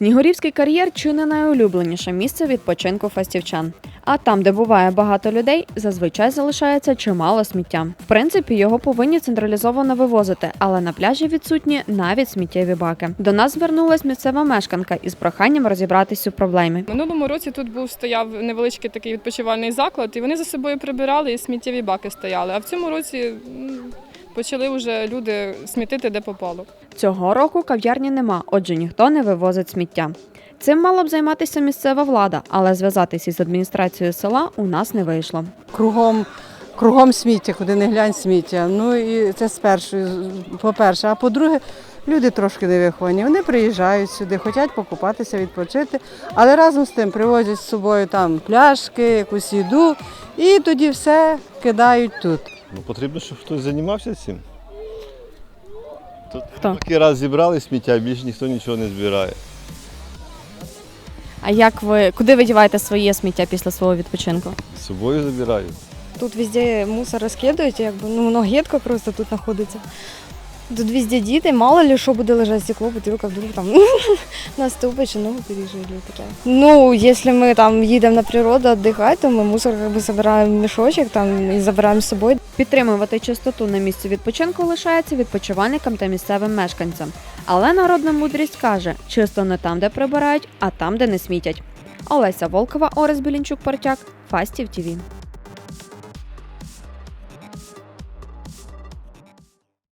Снігурівський кар'єр чи не найулюбленіше місце відпочинку фастівчан. А там, де буває багато людей, зазвичай залишається чимало сміття. В принципі, його повинні централізовано вивозити, але на пляжі відсутні навіть сміттєві баки. До нас звернулась місцева мешканка із проханням розібратись у проблемі. Минулому році тут був стояв невеличкий такий відпочивальний заклад, і вони за собою прибирали і сміттєві баки стояли. А в цьому році почали вже люди смітити де попало. Цього року кав'ярні нема, отже ніхто не вивозить сміття. Цим мала б займатися місцева влада, але зв'язатися із адміністрацією села у нас не вийшло. кругом, кругом сміття, куди не глянь сміття. Ну і це спершу, по-перше. А по-друге, люди трошки не виховані. Вони приїжджають сюди, хочуть покупатися, відпочити, але разом з тим привозять з собою там пляшки, якусь їду, і тоді все кидають тут. Ну, потрібно, щоб хтось займався цим. Тут Хто? такий раз зібрали сміття, більше ніхто нічого не збирає. А як ви куди ви діваєте своє сміття після свого відпочинку? З собою забираю. Тут везде мусор розкидають, якби ну многетка просто тут знаходиться. Тут везде діти, мало ли що буде лежати стекло, бутилка вдруг там наступить, чи ногу пережили таке. Ну, якщо ми там їдемо на природу віддихати, то ми мусор бы, забираємо мішочок там, і забираємо з собою. Підтримувати чистоту на місці відпочинку лишається відпочивальникам та місцевим мешканцям. Але народна мудрість каже: чисто не там, де прибирають, а там, де не смітять. Олеся Волкова, Орес Білінчук Портяк, Фастів ТІВІ.